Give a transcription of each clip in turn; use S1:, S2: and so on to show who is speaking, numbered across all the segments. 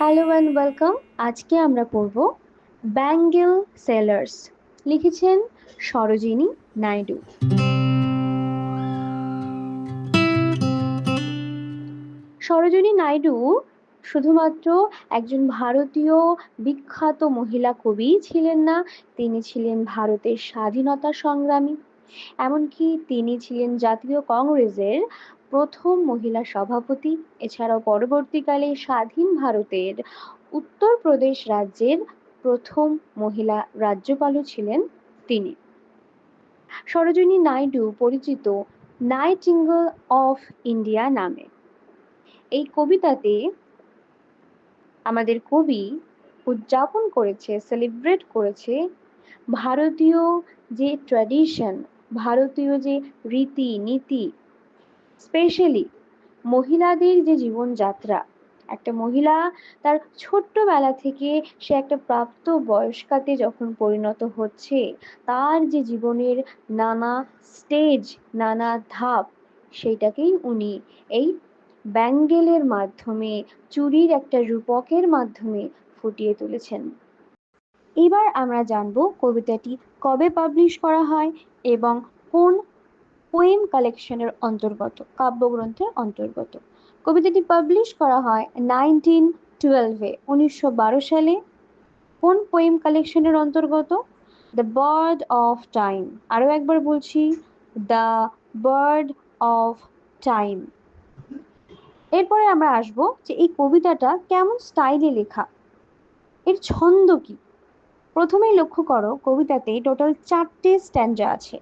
S1: Hello and welcome আজকে আমরা পড়ব ব্যাঙ্গেল সেলার্স লিখেছেন সরোজিনী নাইডু। সরোজিনী নাইডু শুধুমাত্র একজন ভারতীয় বিখ্যাত মহিলা কবি ছিলেন না, তিনি ছিলেন ভারতের স্বাধীনতা সংগ্রামী। এমনকি তিনি ছিলেন জাতীয় কংগ্রেসের প্রথম মহিলা সভাপতি। এছাড়াও পরবর্তীকালে স্বাধীন ভারতের উত্তরপ্রদেশ রাজ্যের প্রথম মহিলা রাজ্যপালও ছিলেন তিনি। সরোজিনী নাইডু পরিচিত নাইটিঙ্গল অফ ইন্ডিয়া নামে। এই কবিতাতে আমাদের কবি উদযাপন করেছে, সেলিব্রেট করেছে ভারতীয় যে ট্র্যাডিশন, ভারতীয় যে রীতি নীতি স্পেশালি মহিলাদের যে জীবনযাত্রা, একটা মহিলা তার ছোট্টবেলা থেকে সে একটা প্রাপ্ত বয়স্কাতে যখন পরিণত হচ্ছে, তার যে জীবনের নানা স্টেজ নানা ধাপ, সেইটাকেই উনি এই ব্যাঙ্গেলের মাধ্যমে, চুরির একটা রূপকের মাধ্যমে ফুটিয়ে তুলেছেন। এবার আমরা জানব কবিতাটি কবে পাবলিশ করা হয় এবং কোন পোয়েম কালেকশনের অন্তর্গত, কাব্যগ্রন্থের অন্তর্গত। কবিতাটি পাবলিশ করা হয় নাইনটিন টুয়েলভে উনিশশো বারো সালে। কোন পোয়েম কালেকশনের অন্তর্গত? দ্য বার্ড অফ টাইম আরও একবার বলছি দ্য বার্ড অফ টাইম এরপরে আমরা আসব যে এই কবিতাটা কেমন স্টাইলে লেখা। এর ছন্দ কি? প্রথমেই লক্ষ্য করো, কবিতাতে টোটাল চারটে স্ট্যান্ডা আছে।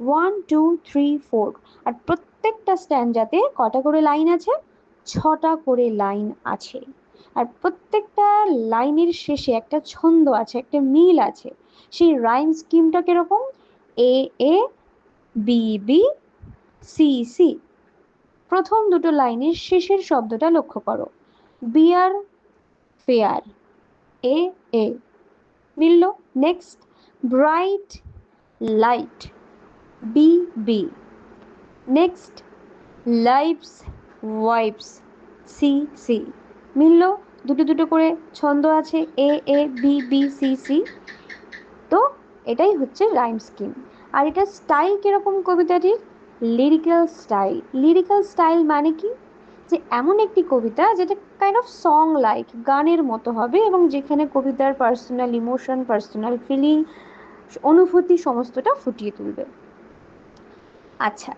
S1: ওয়ান টু থ্রি ফোর আর প্রত্যেকটা স্ট্যান্ডাতে কটা করে লাইন আছে? ছটা করে লাইন আছে। আর প্রত্যেকটা লাইনের শেষে একটা ছন্দ আছে, একটা মিল আছে। সেই রাইম স্কিমটা কীরকম? A A B B C C প্রথম দুটো লাইনের শেষের শব্দটা লক্ষ্য করো। বিয়ার ফেয়ার এ এ মিলল। Next bright light B B next lives wives C C মিলল দুটো দুটো করে ছন্দ আছে A A B B C C তো এটাই হচ্ছে রাইম স্কিম আর এটা স্টাইল কীরকম কবিতাটির? লিরিক্যাল স্টাইল লিরিক্যাল স্টাইল মানে কি? যে এমন একটি কবিতা যেটা কাইন্ড অফ সং লাইক গানের মতো হবে এবং যেখানে কবিতার পার্সোনাল ইমোশন পার্সোনাল ফিলিং অনুভূতি সমস্তটা ফুটিয়ে তুলবে। আচ্ছা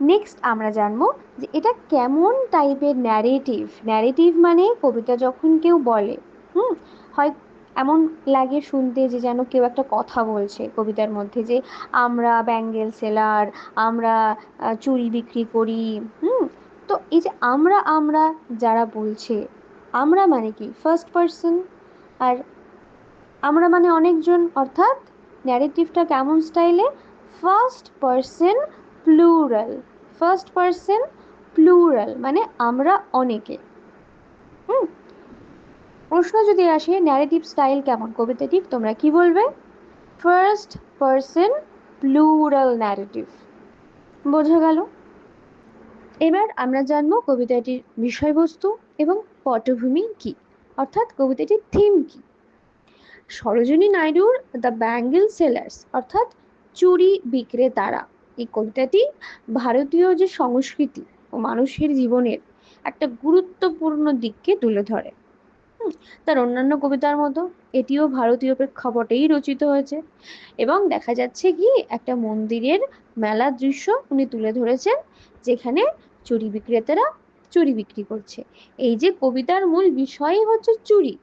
S1: নেক্সট আমরা জানব যে এটা কেমন টাইপের ন্যারেটিভ ন্যারেটিভ মানে কবিতা যখন কেউ বলে, হুম? হয় এমন লাগে শুনতে যে যেন কেউ একটা কথা বলছে কবিতার মধ্যে যে, আমরা ব্যাঙ্গেল সেলার আমরা চুরি বিক্রি করি হুম? তো এই যে আমরা আমরা যারা বলছে, আমরা মানে কি? ফার্স্ট পার্সন আর আমরা মানে অনেকজন, অর্থাৎ ন্যারেটিভটা কেমন স্টাইলে first person plural first person plural মানে আমরা অনেকে। হুম? প্রশ্ন যদি আসে ন্যারেটিভ স্টাইল কেমন কবিতাটির তোমরা কি বলবে? ফার্স্ট পার্সন প্লুরাল ন্যারেটিভ বোঝা গেল? এবার আমরা জানব কবিতাটির বিষয়বস্তু এবং পটভূমি কি, অর্থাৎ কবিতাটির থিম কি। সরোজিনী নাইডুর দ্য ব্যাঙ্গেল সেলার্স অর্থাৎ চুরি বিক্রেতারা। এই কবিতাটি ভারতীয় যে সংস্কৃতি ও মানুষের জীবনের একটা গুরুত্বপূর্ণ দিককে তুলে ধরে। তার অন্যান্য কবিতার মতো এটিও ভারতীয় প্রেক্ষাপটেই রচিত হয়েছে এবং দেখা যাচ্ছে কি একটা মন্দিরের মেলার দৃশ্য উনি তুলে ধরেছেন যেখানে চুরি বিক্রেতারা চুরি বিক্রি করছে। এই যে কবিতার মূল বিষয়ই হচ্ছে চুরি।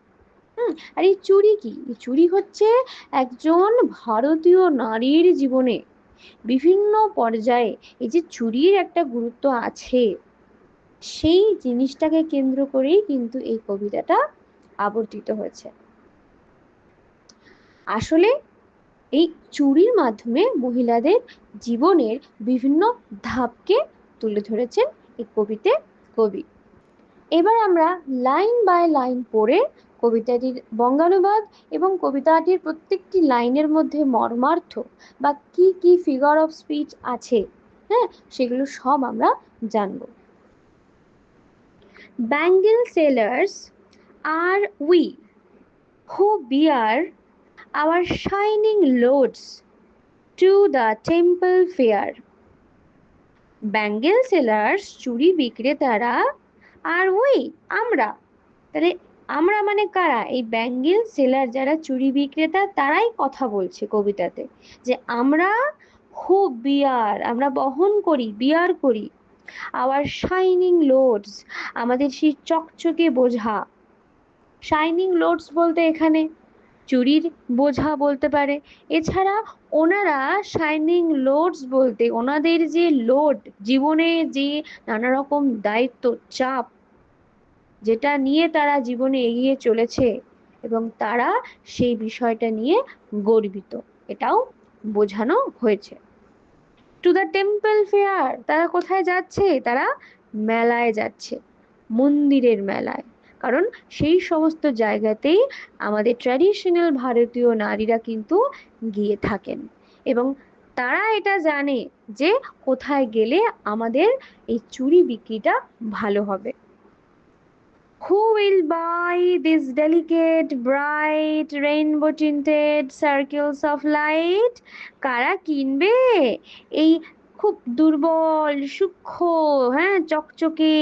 S1: হুম, আর এই চুরি কি? চুরি হচ্ছে একজন ভারতীয় নারীর জীবনে বিভিন্ন পর্যায়ে এই যে চুরির একটা গুরুত্ব আছে, সেই জিনিসটাকে কেন্দ্র করেই কিন্তু এই কবিতাটা আবর্তিত হয়েছে। আসলে এই চুরির মাধ্যমে মহিলাদের জীবনের বিভিন্ন ধাপকে তুলে ধরেছেন এই কবিতে কবি। এবার আমরা লাইন বাই লাইন পড়ে কবিতাটির বঙ্গানুবাদ এবং কবিতাটির প্রত্যেকটি লাইনের মধ্যে মর্মার্থ বা কি কি ফিগার অফ স্পিচ আছে হ্যাঁ? সেগুলো সব আমরা জানব। Bangle sellers are we who bear our shining loads to the temple fair bangle sellers চুরি বিক্রেতারা আর ওই আমরা? তাহলে আমরা মানে কারা? এই ব্যাঙ্গেল সেলার যারা চুরি বিক্রেতা, তারাই কথা বলছে কবিতাতে যে আমরা খুব বিয়ার আমরা বহন করি বিয়ার করি। আওয়ার শাইনিং লোডস আমাদের সেই চকচকে বোঝা। শাইনিং লোডস বলতে এখানে চুরির বোঝা বলতে পারে। এছাড়া ওনারা শাইনিং লোডস বলতে, ওনাদের যে লোড জীবনে যে নানা রকম দায়িত্ব, চাপ যেটা নিয়ে তারা জীবনে এগিয়ে চলেছে এবং তারা সেই বিষয়টা নিয়ে গর্বিত। এটাও বোঝানো হয়েছে। টু দ্য টেম্পল ফেয়ার তারা কোথায় যাচ্ছে? তারা মেলায় যাচ্ছে, মন্দিরের মেলায়। কারণ সেই সমস্ত জায়গাতেই আমাদের ট্র্যাডিশনাল ভারতীয় নারীরা কিন্তু গিয়ে থাকেন। এবং তারা এটা জানে যে কোথায় গেলে আমাদের এই চুরি বিক্রিটা ভালো হবে। Who will buy these delicate, bright, rainbow tinted circles of light? কারা কিনবে? এই খুব দুর্বল সূক্ষ্ম হ্যাঁ চকচকে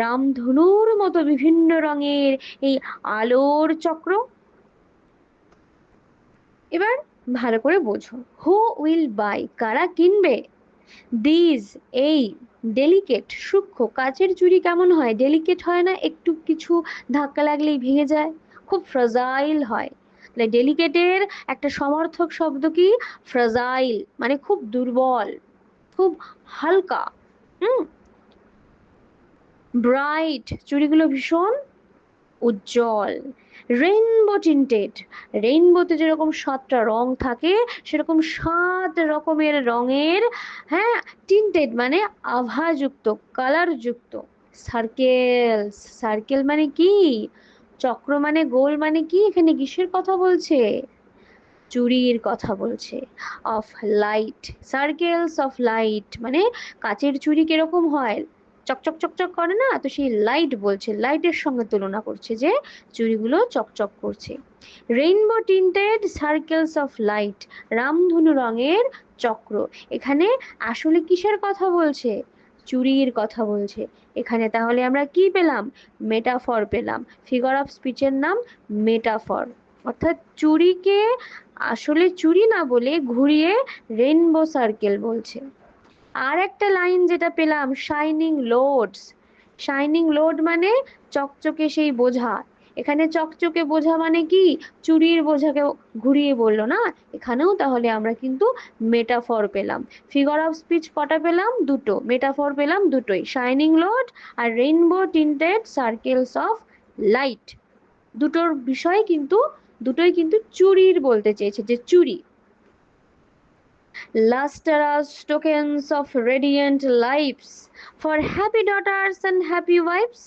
S1: রামধনুর মতো বিভিন্ন রঙের এই আলোর চক্র? এবার ভালো করে বোঝো। হু উইল বাই কারা কিনবে? দিজ এই ডেলিকেট সূক্ষ্ম, কাচের চুড়ি কেমন হয়? ডেলিকেট হয় না? একটু কিছু ধাক্কা লাগলেই ভেঙে যায়? খুব ফ্রাজাইল হয়। তাহলে ডেলিকেটের একটা সমর্থক শব্দ কি? ফ্রাজাইল মানে খুব দুর্বল, খুব হালকা, হুম? ব্রাইট চুড়িগুলো ভীষণ উজ্জ্বল। রেইনবো টিন্টেড রেইনবোতে যেরকম সাতটা রং থাকে, সেরকম সাত রকমের রঙের হ্যাঁ টিন্টেড মানে আভাযুক্ত কালারযুক্ত সার্কেল সার্কেল মানে কি? চক্র মানে গোল মানে কি? এখানে কিসের কথা বলছে? চুরির কথা বলছে। Of light circles of light মানে কাচের চুরি কীরকম হয়? চকচক চকচক করে না? তো সেই লাইট বলছে লাইটের সঙ্গে তুলনা করছে যে চুড়িগুলো চকচক করছে। Rainbow tinted circles of light রামধনু রঙের চক্র। এখানে আসলে কিসের কথা বলছে? চুরির কথা বলছে। এখানে তাহলে আমরা কি পেলাম? মেটাফর পেলাম। ফিগার অফ স্পিচের নাম মেটাফর অর্থাৎ চুরিকে আসলে চুরি না বলে ঘুরিয়ে রেইনবো সার্কেল বলছে। আর একটা লাইন যেটা পেলাম শাইনিং লোডস শাইনিং লোড মানে চকচকে সেই বোঝা। এখানে চকচকে বোঝা মানে কি? চুরির বোঝাকে ঘুরিয়ে বলল না? এখানেও তাহলে আমরা কিন্তু মেটাফর পেলাম। ফিগার অফ স্পিচ কটা পেলাম? দুটো। মেটাফর পেলাম দুটোই। Shining load R rainbow tinted circles of light দুটোর বিষয় কিন্তু, দুটোই কিন্তু চুরির বলতে চেয়েছে, যে চুরি। Lustrous tokens of radiant lives for happy daughters and happy wives.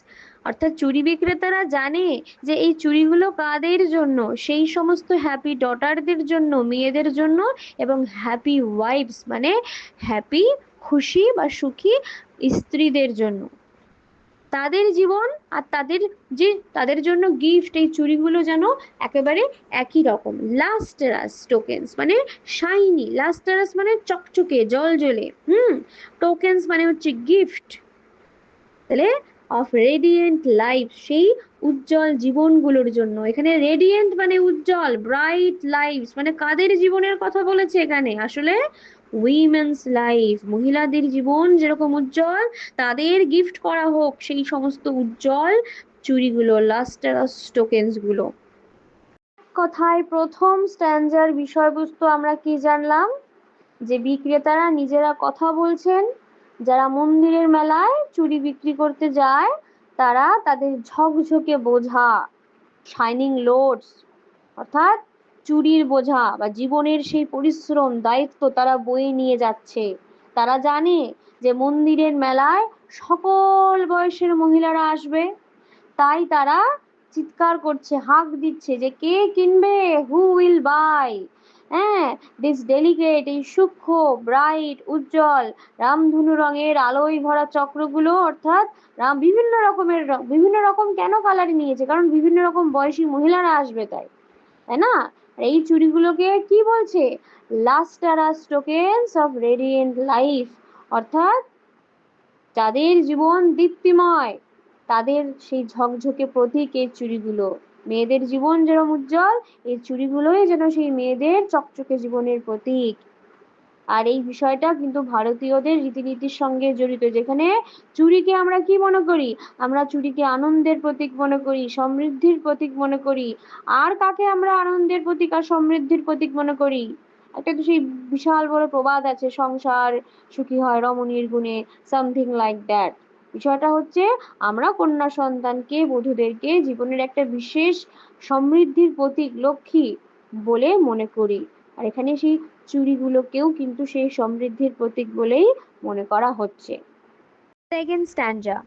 S1: অর্থাৎ চুরি বিক্রেতারা জানে যে এই চুরিগুলো কাদের জন্য? সেই সমস্ত হ্যাপি ডটারদের জন্য, মেয়েদের জন্য এবং হ্যাপি ওয়াইফস মানে হ্যাপি খুশি বা সুখী স্ত্রীদের জন্য। তাদের জীবন আর তাদের যে, তাদের জন্য গিফট এই চুড়িগুলো যেন একেবারে একই রকম। লাস্টারাস টোকেন্স মানে শাইনি লাস্টারাস মানে চকচকে জল জ্বলে হুম? টোকেন্স মানে হচ্ছে গিফট তাহলে অফ রেডিয়েন্ট লাইফ সেই উজ্জ্বল জীবনগুলোর জন্য। এখানে রেডিয়েন্ট মানে উজ্জ্বল ব্রাইট লাইফ মানে কাদের জীবনের কথা বলেছে এখানে? আসলে উইমেন্স লাইফ মহিলাদের জীবন যেরকম উজ্জ্বল, তাদের গিফট করা হোক, সেই সমস্ত উজ্জ্বল চুরিগুলো লাস্টারাস টোকেন্সগুলো কথায় প্রথম স্ট্যান্ডার বিষয়বস্তু আমরা কি জানলাম? যে বিক্রেতারা নিজেরা কথা বলছেন, যারা মন্দিরের মেলায় চুরি বিক্রি করতে যায়, তারা তাদের ঝকঝকে বোঝা শাইনিং লোডস অর্থাৎ চুরির বোঝা বা জীবনের সেই পরিশ্রম, দায়িত্ব তারা বয়ে নিয়ে যাচ্ছে। তারা জানে যে মন্দিরের মেলায় সকল বয়সের মহিলারা আসবে। তাই তারা চিৎকার করছে, হাঁক দিচ্ছে যে, কে কিনবে? হু উইল বাই হ্যাঁ দিস ডেলিকেট এই সূক্ষ্ম ব্রাইট উজ্জ্বল, রামধনু রঙের আলোয় ভরা চক্রগুলো অর্থাৎ রাম বিভিন্ন রকমের বিভিন্ন রকম কেন কালার নিয়েছে? কারণ বিভিন্ন রকম বয়সী মহিলারা আসবে তাই তাই না? এই চুড়িগুলোকে কি বলছে? Lustrous tokens of radiant life অর্থাৎ যাদের জীবন দীপ্তিময়, তাদের সেই ঝকঝকে প্রতীক এই চুড়িগুলো মেয়েদের জীবন যেরকম উজ্জ্বল, এই চুড়িগুলোই যেন সেই মেয়েদের চকচকে জীবনের প্রতীক। আর এই বিষয়টা কিন্তু ভারতীয়দের রীতিনীতির সঙ্গে জড়িত, যেখানে চুরিকে আমরা কি মনে করি? আমরা চুরিকে আনন্দের প্রতীক মনে করি, সমৃদ্ধির প্রতীক মনে করি। আর কাকে আমরা আনন্দের প্রতীক আর সমৃদ্ধির প্রতীক মনে করি? একটা তো সেই বিশাল বড় প্রবাদ আছে, সংসার সুখী হয় রমণীর গুণে সামথিং লাইক দ্যাট বিষয়টা হচ্ছে, আমরা কন্যা সন্তানকে, বধূদেরকে জীবনের একটা বিশেষ সমৃদ্ধির প্রতীক, লক্ষ্মী বলে মনে করি। আর এখানে সেই চুড়িগুলোকেও কিন্তু সেই সমৃদ্ধির প্রতীক বলেই মনে করা হচ্ছে second stanza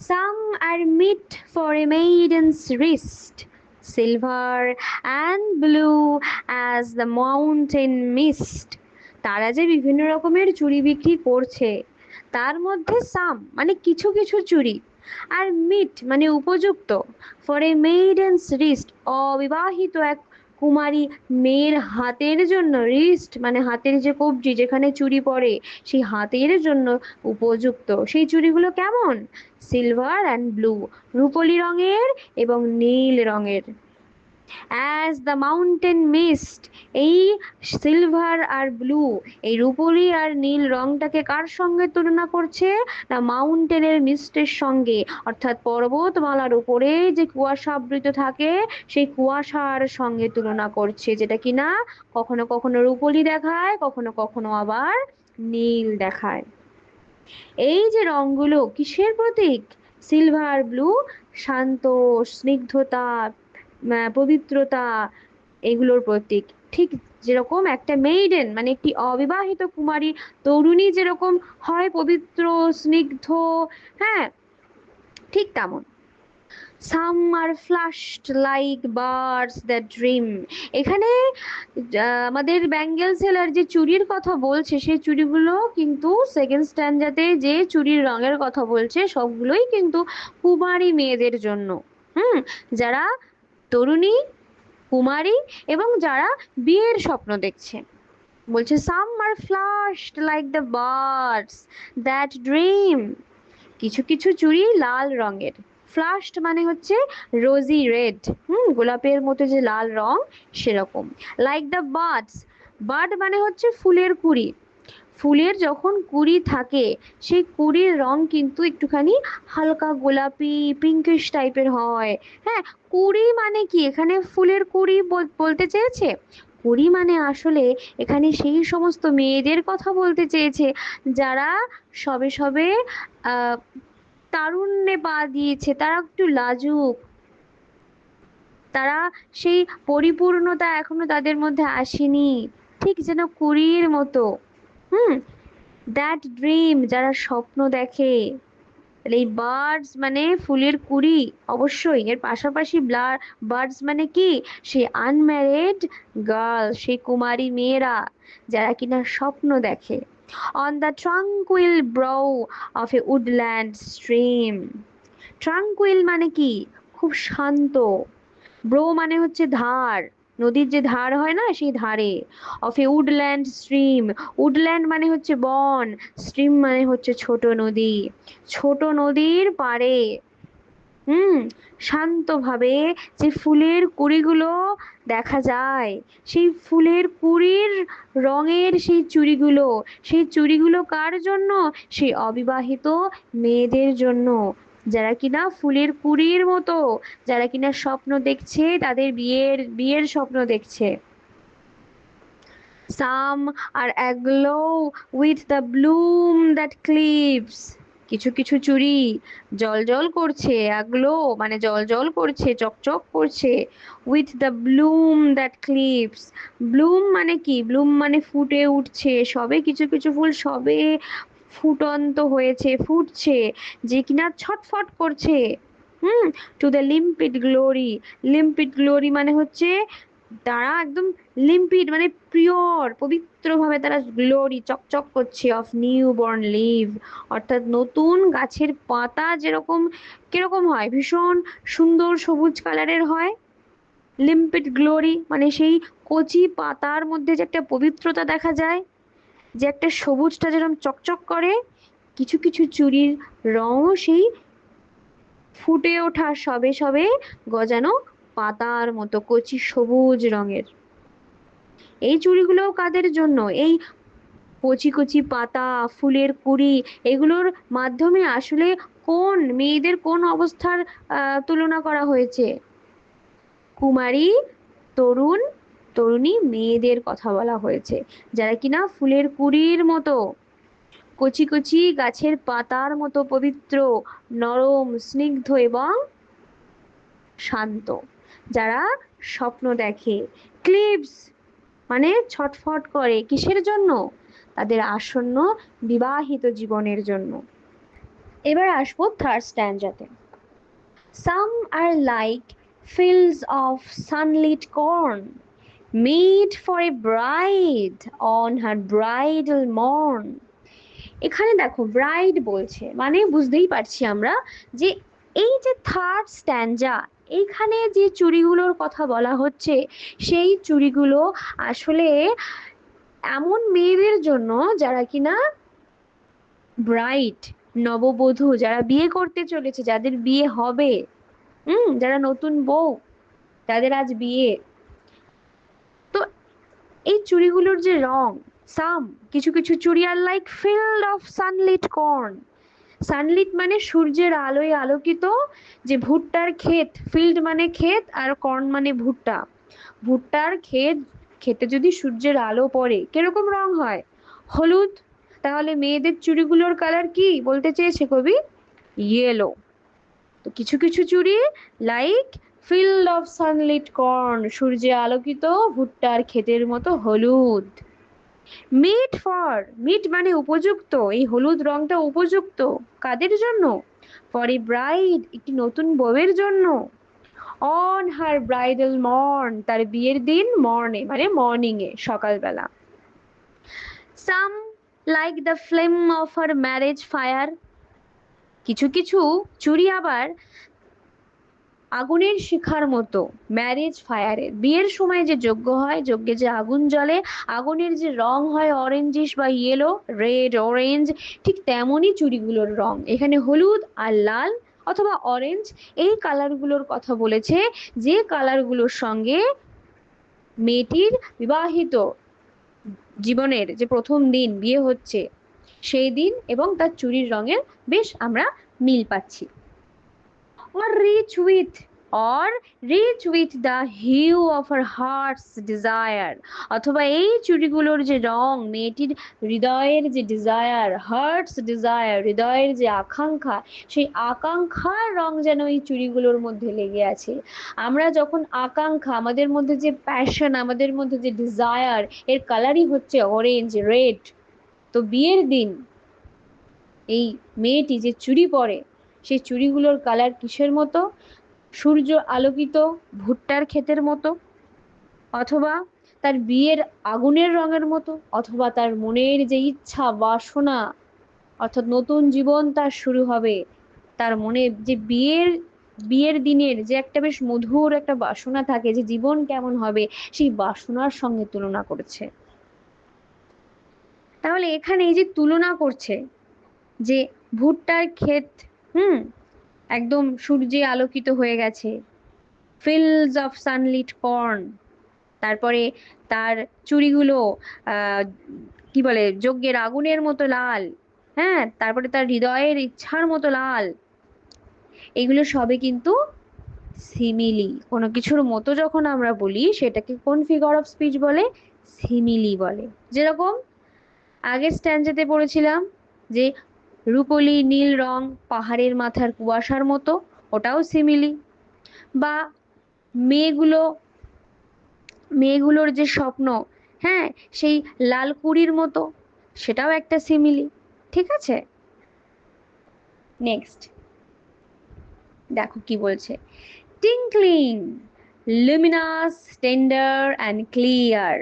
S1: Some are meet for a maiden's wrist, silver and blue as the mountain mist. তারা যে বিভিন্ন রকমের চুরি বিক্রি করছে তার মধ্যে সাম মানে কিছু কিছু চুরি আর মিট মানে উপযুক্ত ফর এ মেইডেন্স রিস্ট অবিবাহিত এক কুমারী মেয়ের হাতের জন্য রিস্ট মানে হাতের যে কবজি যেখানে চুরি পরে, সেই হাতের জন্য উপযুক্ত। সেই চুড়িগুলো কেমন? সিলভার অ্যান্ড ব্লু রূপলি রঙের এবং নীল রঙের। অ্যাজ দ্য মাউন্টেন মিস্ট এই সিলভার আর ব্লু এই রূপলি আর নীল রংটাকে কার সঙ্গে তুলনা করছে? না মাউন্টেনের মিস্টের সঙ্গে। অর্থাৎ পর্বতমালার উপরে যে কুয়াশা আবৃত থাকে, সেই কুয়াশার সঙ্গে তুলনা করছে, যেটা কিনা কখনো কখনো রূপলি দেখায়, কখনো কখনো আবার নীল দেখায়। এই যে রংগুলো, কিসের প্রতীক? সিলভার ব্লু শান্ত, স্নিগ্ধতা পবিত্রতা এগুলোর প্রতীক। ঠিক যেরকম একটা মেইডেন মানে একটি অবিবাহিত কুমারী, তরুণী যেরকম হয় পবিত্র, স্নিগ্ধ হ্যাঁ ঠিক তেমন। Some are flushed like birds the dream এখানে আমাদের ব্যাঙ্গেল সেলার যে চুরির কথা বলছে, সেই চুড়িগুলো কিন্তু সেকেন্ড স্ট্যান্ডাতে যে চুরির রঙের কথা বলছে, সবগুলোই কিন্তু কুমারী মেয়েদের জন্য। হুম, যারা তরুণী, কুমারী এবং যারা বিয়ের স্বপ্ন দেখছে। বলছে some are flushed like the birds that dream কিছু কিছু চুড়ি লাল রঙের। ফ্লাশড মানে হচ্ছে রোজি রেড হুম, গোলাপের মতো যে লাল রং, সেরকম। লাইক দ্য বার্ডস বার্ড মানে হচ্ছে ফুলের কুড়ি। ফুলের যখন কুড়ি থাকে, সেই কুড়ির রং কিন্তু একটুখানি হালকা গোলাপি পিঙ্কিশ টাইপের হয়। হ্যাঁ কুড়ি মানে কি? এখানে ফুলের কুড়ি বলতে চেয়েছে? কুড়ি মানে আসলে এখানে সেই সমস্ত মেয়েদের কথা বলতে চেয়েছে, যারা সবে সবে তারুণ্যে পা দিয়েছে। তারা একটু লাজুক। তারা সেই পরিপূর্ণতা এখনও তাদের মধ্যে আসেনি। ঠিক যেন কুড়ির মতো। হুম দ্যাট ড্রিম যারা স্বপ্ন দেখে, তাহলে এই বার্ডস মানে ফুলের কুড়ি, অবশ্যই। এর পাশাপাশি বার্ডস মানে কি? সেই আনম্যারিড গার্ল সেই কুমারী মেয়েরা, যারা কিনা স্বপ্ন দেখে। On the tranquil brow of a woodland stream tranquil মানে কি? খুব শান্ত। ব্রো মানে হচ্ছে ধার। নদীর যে ধার হয় না, সেই ধারে of a woodland stream woodland মানে হচ্ছে বন স্ট্রিম মানে হচ্ছে ছোট নদী। ছোট নদীর পাড়ে, হুম, শান্তভাবে যে ফুলের কুড়িগুলো দেখা যায়, সেই ফুলের কুড়ির রঙের সেই চুড়িগুলো সেই চুড়িগুলো কার জন্য? সেই অবিবাহিত মেয়েদের জন্য। যারা কিনা ফুলের কুড়ির মতো, যারা কিনা স্বপ্ন দেখছে, তাদের বিয়ের বিয়ের স্বপ্ন দেখছে। Some are aglow with the bloom that cleaves কিছু কিছু চুরি জল জল করছে আগলো মানে জল জল করছে চকচক করছে। With the bloom that cleaves bloom মানে কি? ব্লুম মানে ফুটে উঠছে, সবে কিছু কিছু ফুল সবে ফুটন্ত হয়েছে, ফুটছে, যে কিনা ছটফট করছে। হুম? To the limpid glory limpid glory মানে হচ্ছে তারা একদম লিম্পিড মানে পিওর পবিত্রভাবে তারা গ্লোরি চকচক করছে অফ নিউ বর্ন লিভ অর্থাৎ নতুন গাছের পাতা যেরকম, কীরকম হয়? ভীষণ সুন্দর সবুজ কালারের হয়। লিম্পিড গ্লোরি মানে সেই কচি পাতার মধ্যে যে একটা পবিত্রতা দেখা যায়। যে একটা সবুজটা যেরকম চকচক করে, কিছু কিছু চুরির রঙও সেই ফুটে ওঠা সবে সবে গজানো পাতার মতো কচি সবুজ রঙের। এই চুড়িগুলোও কাদের জন্য? এই কচি কচি পাতা, ফুলের কুড়ি, এগুলোর মাধ্যমে আসলে কোন মেয়েদের কোন অবস্থার তুলনা করা হয়েছে? কুমারী, তরুণ তরুণী মেয়েদের কথা বলা হয়েছে। যারা কিনা ফুলের কুড়ির মতো, কচি কচি গাছের পাতার মতো পবিত্র, নরম, স্নিগ্ধ এবং শান্ত। যারা স্বপ্ন দেখে, ক্লিপস মানে ছটফট করে কিসের জন্য? তাদের আসন্ন বিবাহিত জীবনের জন্য। এবার আসব third স্ট্যান্ডাতে some are like fields of sunlit corn made for a bride on her bridal morn. এখানে দেখো ব্রাইড বলছে মানে বুঝতেই পারছি আমরা যে এই যে থার্ড স্ট্যান্ডা এইখানে যে চুরিগুলোর কথা বলা হচ্ছে, সেই চুরিগুলো আসলে এমন মেয়েদের জন্য যারা কিনা ব্রাইট নববধূ, যারা বিয়ে করতে চলেছে, যাদের বিয়ে হবে, হুম, যারা নতুন বউ যাদের আজ বিয়ে। এই চুড়িগুলোর যে রং, সাম, কিছু কিছু চুড়ি are like field of sunlit corn sunlit মানে সূর্যের আলোয় আলোকিত, যে ভুট্টার ক্ষেত ফিল্ড মানে ক্ষেত আর কর্ন মানে ভুট্টা। ভুট্টার ক্ষেত খেতে যদি সূর্যের আলো পড়ে, কীরকম রং হয়? হলুদ? তাহলে মেয়েদের চুড়িগুলোর কালার কি? বলতে চেয়েছে কবি ইয়েলো তো কিছু কিছু চুড়ি like field of sunlit corn সূর্যে আলোকিত ভুট্টার ক্ষেতের মতো হলুদ। মিট ফর মিট মানে উপযুক্ত, এই হলুদ রংটা উপযুক্ত। কাদের জন্য? ফর এ ব্রাইড একটি নতুন বউয়ের জন্য। অন হার ব্রাইডাল মর্ন তার বিয়ের দিন মর্নে মানে মর্নিং এ সকালবেলা। Some like the flame of her marriage fire কিছু কিছু, চুরি আবার আগুনের শিখার মতো ম্যারেজ ফায়ারের বিয়ের সময় যে যজ্ঞ হয়, যজ্ঞে যে আগুন জ্বলে, আগুনের যে রং হয় অরেঞ্জিস বা ইয়েলো রেড অরেঞ্জ ঠিক তেমনই চুড়িগুলোর রং। এখানে হলুদ আর লাল অথবা অরেঞ্জ এই কালারগুলোর কথা বলেছে। যে কালারগুলোর সঙ্গে মেয়েটির বিবাহিত জীবনের যে প্রথম দিন বিয়ে হচ্ছে, সেই দিন এবং তার চুরির রঙের বেশ আমরা মিল পাচ্ছি। Or rich with, or rich with the hue of her heart's desire. অথবা এই চুড়িগুলোর যে রং, মেয়েটির হৃদয়ের যে ডিজায়ার হার্টস ডিজায়ার হৃদয়ের যে আকাঙ্ক্ষা, সেই আকাঙ্ক্ষার রং যেন এই চুড়িগুলোর মধ্যে লেগে আছে। আমরা যখন আকাঙ্ক্ষা, আমাদের মধ্যে যে প্যাশন আমাদের মধ্যে যে ডিজায়ার এর কালারই হচ্ছে অরেঞ্জ রেড তো বিয়ের দিন এই মেয়েটি যে চুড়ি পরে সেই চুড়িগুলোর কালার কিসের মতো? সূর্য আলোকিত ভুট্টার ক্ষেতের মতো? অথবা তার বিয়ের আগুনের রঙের মতো? অথবা তার মনের যে ইচ্ছা, বাসনা, অর্থাৎ নতুন জীবন তার শুরু হবে। তার মনে যে বিয়ের বিয়ের দিনের যে একটা বেশ মধুর একটা বাসনা থাকে, যে জীবন কেমন হবে, সেই বাসনার সঙ্গে তুলনা করছে। তাহলে এখানে এই যে তুলনা করছে, যে ভুট্টার ক্ষেত হুম, একদম সূর্যে আলোকিত হয়ে গেছে। ফিল্ডস অফ সানলিট কর্ন তারপরে তার চুড়িগুলো কি বলে, যজ্ঞের আগুনের মতো লাল হ্যাঁ তারপরে তার হৃদয়ের ইচ্ছার মতো লাল। এগুলো সবে কিন্তু সিমিলি কোনো কিছুর মতো যখন আমরা বলি, সেটাকে কোন ফিগার অফ স্পিচ বলে? সিমিলি বলে। যেরকম, আগের স্ট্যান্ডেতে পড়েছিলাম যে রূপলি নীল রং পাহাড়ের মাথার কুয়াশার মতো, ওটাও সিমিলি বা মেয়েগুলো, মেয়েগুলোর যে স্বপ্ন হ্যাঁ সেই লাল কুড়ির মতো, সেটাও একটা সিমিলি ঠিক আছে? নেক্সট দেখো কি বলছে। Tinkling luminous tender and clear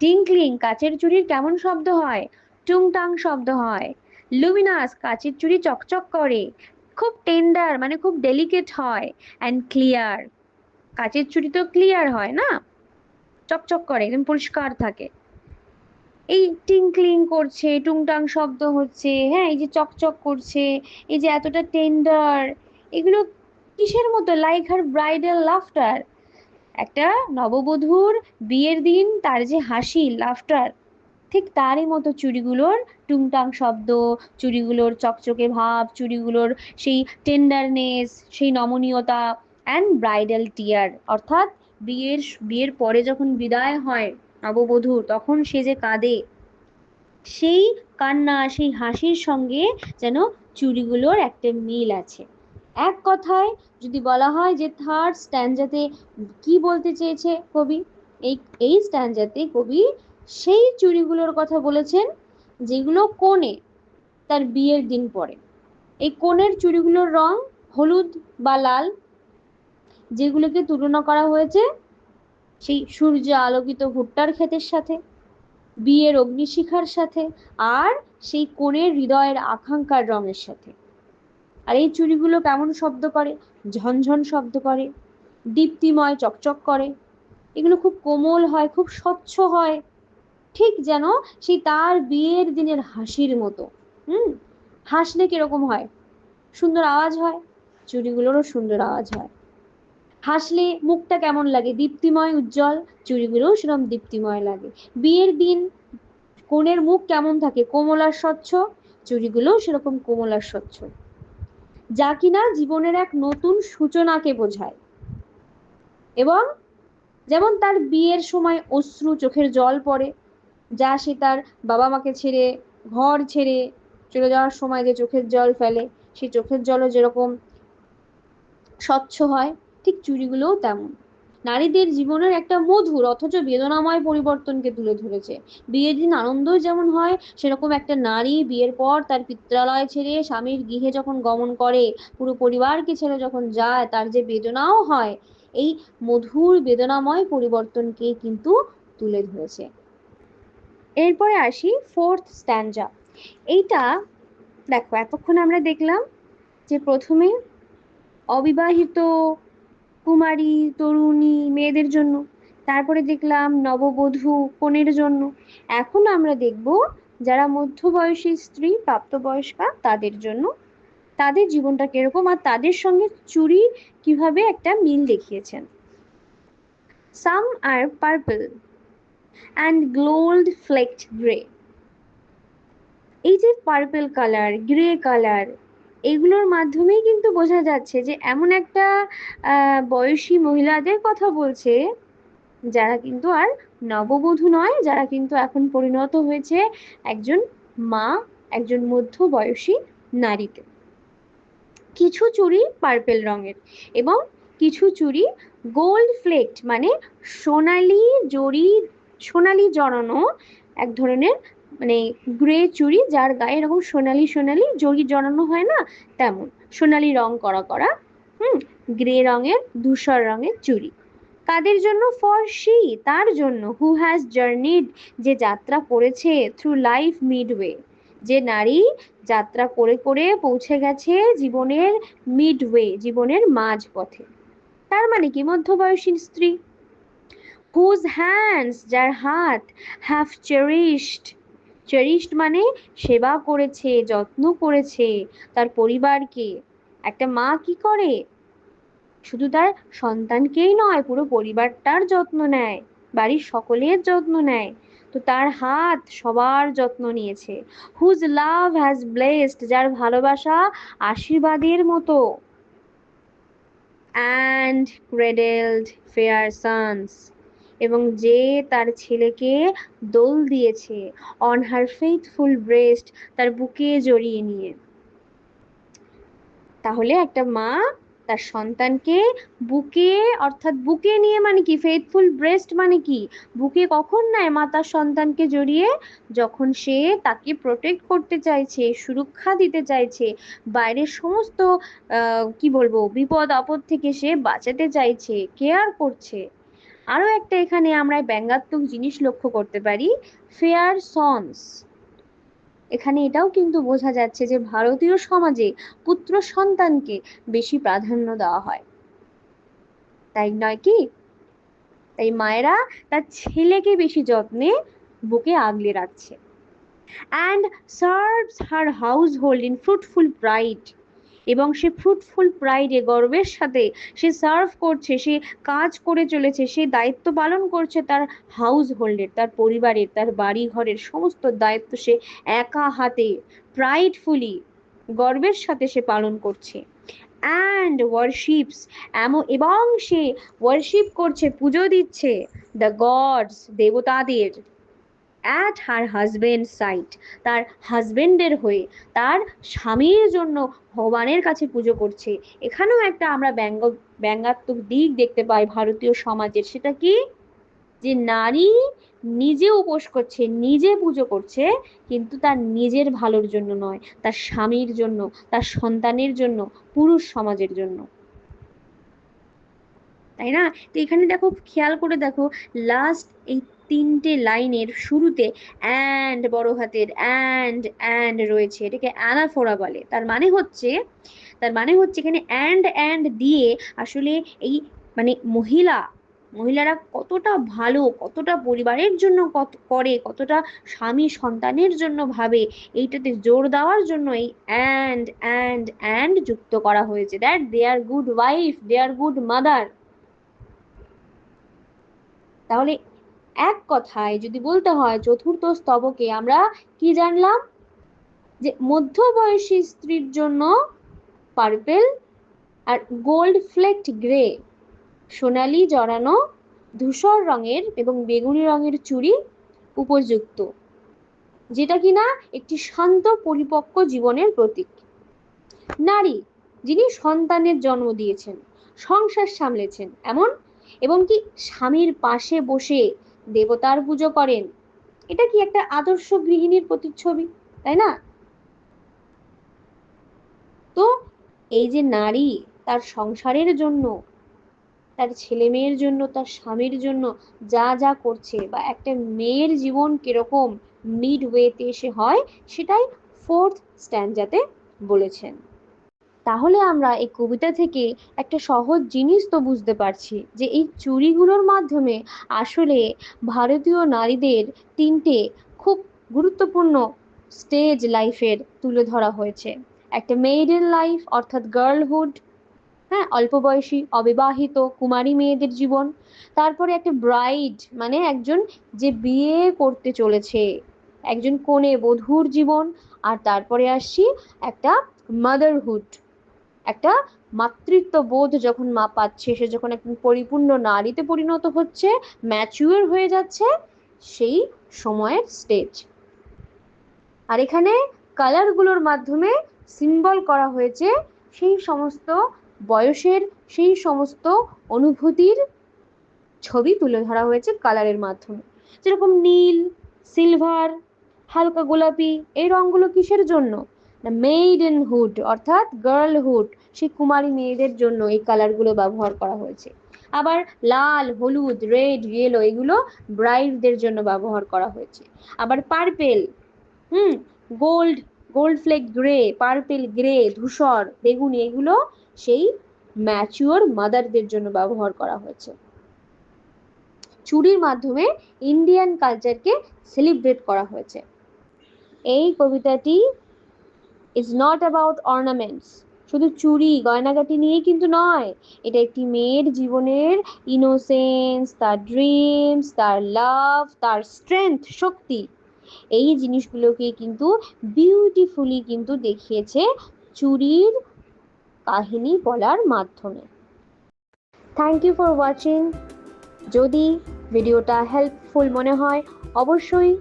S1: tinkling কাচের চুরির কেমন শব্দ হয়? টুংটাং শব্দ হয়। লুমিনাস কাচের চুরি চকচক করে, খুব টেন্ডার মানে খুব ডেলিকেট হয় অ্যান্ড ক্লিয়ার কাচের চুরি তো ক্লিয়ার হয় না? চকচক করে, একদম পরিষ্কার থাকে। এই টিংক্লিং করছে, টুংটাং শব্দ হচ্ছে হ্যাঁ এই যে চকচক করছে, এই যে এতটা টেন্ডার এগুলো কিসের মতো? লাইক হার ব্রাইডাল লাফটার একটা নববধূর বিয়ের দিন, তার যে হাসি লাফটার ঠিক তারই মতো চুড়িগুলোর টুংটাং শব্দ, চুড়িগুলোর চকচকে ভাব, চুড়িগুলোর সেই টেন্ডারনেস সেই নমনীয়তা অ্যান্ড ব্রাইডাল টিয়ার অর্থাৎ বিয়ের বিয়ের পরে যখন বিদায় হয় নববধূ, তখন সে যে কাঁদে, সেই কান্না, সেই হাসির সঙ্গে যেন চুড়িগুলোর একটা মিল আছে। এক কথায় যদি বলা হয় যে থার্ড স্ট্যান্ডাতে কি বলতে চেয়েছে কবি? এই এই স্ট্যান্ডাতে কবি সেই চুড়িগুলোর কথা বলেছেন যেগুলো কোণে তার বিয়ের দিন পরে এই কোণের চুড়িগুলোর রং হলুদ বা লাল, যেগুলোকে তুলনা করা হয়েছে সেই সূর্য আলোকিত ভুট্টার ক্ষেতের সাথে, বিয়ের অগ্নিশিখার সাথে আর সেই কোণের হৃদয়ের আকাঙ্ক্ষার রঙের সাথে। আর এই চুড়িগুলো কেমন শব্দ করে? ঝনঝন শব্দ করে, দীপ্তিময় চকচক করে। এগুলো খুব কোমল হয়, খুব স্বচ্ছ হয়। ঠিক যেন সেই তার বিয়ের দিনের হাসির মতো। হুম? হাসলে কীরকম হয়? সুন্দর আওয়াজ হয়? চুড়িগুলোরও সুন্দর আওয়াজ হয়। হাসলে মুখটা কেমন লাগে? দীপ্তিময়, উজ্জ্বল? চুড়িগুলোও সেরকম দীপ্তিময় লাগে। বিয়ের দিন কনের মুখ কেমন থাকে? কোমলার স্বচ্ছ? চুড়িগুলোও সেরকম কোমলার স্বচ্ছ। যা কিনা জীবনের এক নতুন সূচনাকে বোঝায়। এবং যেমন তার বিয়ের সময় অশ্রু চোখের জল পড়ে যা সে তার বাবা মাকে ছেড়ে, ঘর ছেড়ে চলে যাওয়ার সময় যে চোখের জল ফেলে, সেই চোখের জলও যেরকম স্বচ্ছ হয়, ঠিক চুড়িগুলোও তেমন। নারীদের জীবনের একটা মধুর, অথচ বেদনাময় পরিবর্তনকে তুলে ধরেছে। বিয়ের দিন আনন্দ যেমন হয়, সেরকম একটা নারী বিয়ের পর তার পিত্রালয় ছেড়ে স্বামীর গৃহে যখন গমন করে, পুরো পরিবারকে ছেড়ে যখন যায়, তার যে বেদনাও হয়, এই মধুর, বেদনাময় পরিবর্তনকে কিন্তু তুলে ধরেছে। এরপরে আসি ফোর্থ স্ট্যান্ডা এইটা দেখো, এতক্ষণ আমরা দেখলাম যে প্রথমে অবিবাহিত কুমারী, তরুণী মেয়েদের জন্য, তারপরে দেখলাম নববধূ কনের জন্য। এখন আমরা দেখব যারা মধ্যবয়সী স্ত্রী, প্রাপ্তবয়স্কা, তাদের জন্য তাদের জীবনটা কীরকম আর তাদের সঙ্গে চুরি কীভাবে একটা মিল দেখিয়েছেন। Some are purple and gold flecked grey এই যে পার্পল কালার গ্রে কালার এগুলোর মাধ্যমেই কিন্তু বোঝা যাচ্ছে যে এমন একটা বয়সী মহিলাদের কথা বলছে, যারা কিন্তু আর নববধূ নয়, যারা কিন্তু এখন পরিণত হয়েছে একজন মা, একজন মধ্য বয়সী নারীতে। কিছু চুড়ি পার্পেল রঙের এবং কিছু চুড়ি গোল্ড ফ্লেক্ট মানে সোনালি, জড়ি সোনালি জড়ানো এক ধরনের মানে গ্রে চুড়ি যার গায়ে এরকম সোনালি সোনালি জড়ি জড়ানো হয় না, তেমন। সোনালি রং করা করা, হুম গ্রে রঙের, ধূসর রঙের চুড়ি। কাদের জন্য? ফর সি তার জন্য। হু হ্যাজ জার্নিড যে যাত্রা করেছে থ্রু লাইফ মিডওয়ে যে নারী যাত্রা করে করে পৌঁছে গেছে জীবনের মিডওয়ে জীবনের মাঝ পথে তার মানে কি? মধ্যবয়সী স্ত্রী। হুজ হ্যান্ডস যার হাত হ্যাভ চেরিশড চেরিশড মানে সেবা করেছে, যত্ন করেছে তার পরিবারকে। একটা মা কি করে? শুধু তার সন্তানকেই নয়, পুরো পরিবারটার যত্ন নেয়, বাড়ির সকলের যত্ন নেয়। তো তার হাত সবার যত্ন নিয়েছে। হুজ লাভ হ্যাজ ব্লেসড যার ভালোবাসা আশীর্বাদের মতো। অ্যান্ড ক্রেডেলড ফেয়ার সানস এবং যে তার ছেলেকে দোল দিয়েছে অন হার ফেইথফুল ব্রেস্ট তার বুকে জড়িয়ে নিয়ে। তাহলে একটা মা তার সন্তানকে বুকে, অর্থাৎ বুকে নিয়ে মানে কি? ফেথফুল ব্রেস্ট মানে কি? বুকে কখন নেয় মা তার সন্তানকে জড়িয়ে? যখন সে তাকে প্রোটেক্ট করতে চাইছে, সুরক্ষা দিতে চাইছে বাইরের সমস্ত কি বলব বিপদ আপদ থেকে সে বাঁচাতে চাইছে কেয়ার করছে। আরও একটা এখানে আমরা ব্যঙ্গাত্মক জিনিস লক্ষ্য করতে পারি ফেয়ার সন্স এখানে এটাও কিন্তু বোঝা যাচ্ছে যে ভারতীয় সমাজে পুত্র সন্তানকে বেশি প্রাধান্য দেওয়া হয়। তাই নয় কি? তাই মায়েরা তার ছেলেকে বেশি যত্নে বুকে আগলে রাখছে। And serves her household in fruitful pride এবং সে ফ্রুটফুল প্রাইডে গর্বের সাথে সে সার্ভ করছে, সে কাজ করে চলেছে, সে দায়িত্ব পালন করছে তার হাউস হোল্ডের তার পরিবারের, তার বাড়ি ঘরের সমস্ত দায়িত্ব সে একা হাতে প্রাইডফুলি গর্বের সাথে সে পালন করছে। অ্যান্ড ওয়ার্শিপস এমন, এবং সে ওয়ার্শিপ করছে, পুজো দিচ্ছে দ্য গডস দেবতাদের। অ্যাট হার হাজবেন্ড সাইট তার হাজবেন্ডের হয়ে। তার স্বামীর জন্য ভগবানের কাছে পুজো করছে। এখানেও একটা আমরা ব্যঙ্গ, ব্যঙ্গাত্মক দিক দেখতে পাই ভারতীয় সমাজের। সেটা কি? যে নারী নিজে উপোস করছে, নিজে পুজো করছে, কিন্তু তার নিজের ভালোর জন্য নয়, তার স্বামীর জন্য, তার সন্তানের জন্য, পুরুষ সমাজের জন্য। তাই না? তো এখানে দেখো, খেয়াল করে দেখো লাস্ট এই তিনটে লাইনের শুরুতে অ্যান্ড বড় হাতের অ্যান্ড অ্যান্ড রয়েছে। এটাকে অ্যানাফোরা বলে। তার মানে হচ্ছে, তার মানে হচ্ছে এখানে অ্যান্ড অ্যান্ড দিয়ে আসলে এই মানে মহিলা, মহিলারা কতটা ভালো, কতটা পরিবারের জন্য কত, করে, কতটা স্বামী সন্তানের জন্য ভাবে, এইটাতে জোর দেওয়ার জন্য এই অ্যান্ড অ্যান্ড অ্যান্ড যুক্ত করা হয়েছে। That they are good wife they are good mother তাহলে এক কথায় যদি বলতে হয় চতুর্থ স্তবকে আমরা কি জানলাম? যে মধ্যবয়সী স্ত্রীর জন্য পার্পেল আর গোল্ড ফ্লেক্ট গ্রে, সোনালি জড়ানো ধূসর রঙের এবং বেগুনি রঙের চুড়ি উপযুক্ত, যেটা কিনা একটি শান্ত পরিপক্ক জীবনের প্রতীক। নারী যিনি সন্তানের জন্ম দিয়েছেন, সংসার সামলেছেন, এমন এবং কি স্বামীর পাশে বসে দেবতার পুজো করেন। এটা কি একটা আদর্শ গৃহিণীর প্রতিচ্ছবি, তাই না? তো এই যে নারী তার সংসারের জন্য, তার ছেলে মেয়ের জন্য, তার স্বামীর জন্য যা যা করছে বা একটা মেয়ের জীবন কীরকম মিড ওয়েতে এসে হয়, সেটাই ফোর্থ স্ট্যান্ডাতে বলেছেন। তাহলে আমরা এই কবিতা থেকে একটা সহজ জিনিস তো বুঝতে পারছি যে এই চুরিগুলোর মাধ্যমে আসলে ভারতীয় নারীদের তিনটে খুব গুরুত্বপূর্ণ স্টেজ লাইফের তুলে ধরা হয়েছে। একটা মেয়েডেন লাইফ অর্থাৎ গার্লহুড হ্যাঁ অল্প বয়সী, অবিবাহিত, কুমারী মেয়েদের জীবন। তারপরে একটা ব্রাইড মানে একজন যে বিয়ে করতে চলেছে, একজন কোণে বধূর জীবন। আর তারপরে আসছি একটা মাদারহুড একটা মাতৃত্ব বোধ যখন মা পাচ্ছে সে যখন একজন পরিপূর্ণ নারীতে পরিণত হচ্ছে ম্যাচিউর হয়ে যাচ্ছে, সেই সময়ের স্টেজ আর এখানে কালারগুলোর মাধ্যমে সিম্বল করা হয়েছে সেই সমস্ত বয়সের, সেই সমস্ত অনুভূতির ছবি তুলে ধরা হয়েছে কালারের মাধ্যমে। যেরকম নীল সিলভার হালকা গোলাপি, এই রঙগুলো কিসের জন্য? মেইডেনহুড অর্থাৎ গার্লহুড সেই কুমারী মেয়েদের জন্য এই কালারগুলো ব্যবহার করা হয়েছে। আবার লাল, হলুদ রেড ইয়েলো এগুলো ব্রাইডদের জন্য ব্যবহার করা হয়েছে। আবার purple hmm gold gold fleck grey purple grey ধূসর, বেগুনি এগুলো সেই ম্যাচিওর মাদারদের জন্য ব্যবহার করা হয়েছে। চুরির মাধ্যমে ইন্ডিয়ান কালচারকে সেলিব্রেট করা হয়েছে। এই কবিতাটি ইজ নট অ্যাবাউট অর্নামেন্টস শুধু চুরি, গয়নাগাটি নিয়েই কিন্তু নয়। এটা একটি মেয়ের জীবনের ইনোসেন্স তার ড্রিমস তার লাভ তার স্ট্রেংথ শক্তি। এই জিনিসগুলোকে কিন্তু বিউটিফুলি কিন্তু দেখিয়েছে চুরির কাহিনী বলার মাধ্যমে। থ্যাংক ইউ ফর ওয়াচিং যদি ভিডিওটা হেল্পফুল মনে হয়, অবশ্যই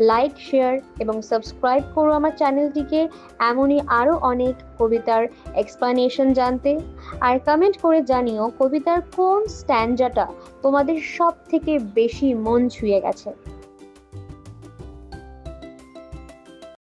S1: লাইক, শেয়ার এবং সাবস্ক্রাইব করো আমার চ্যানেলটিকে। এমনই আরও অনেক কবিতার এক্সপ্লানেশন জানতে। আর কমেন্ট করে জানিও কবিতার কোন স্ট্যান্ডাটা তোমাদের সব থেকে বেশি মন ছুঁয়ে গেছে।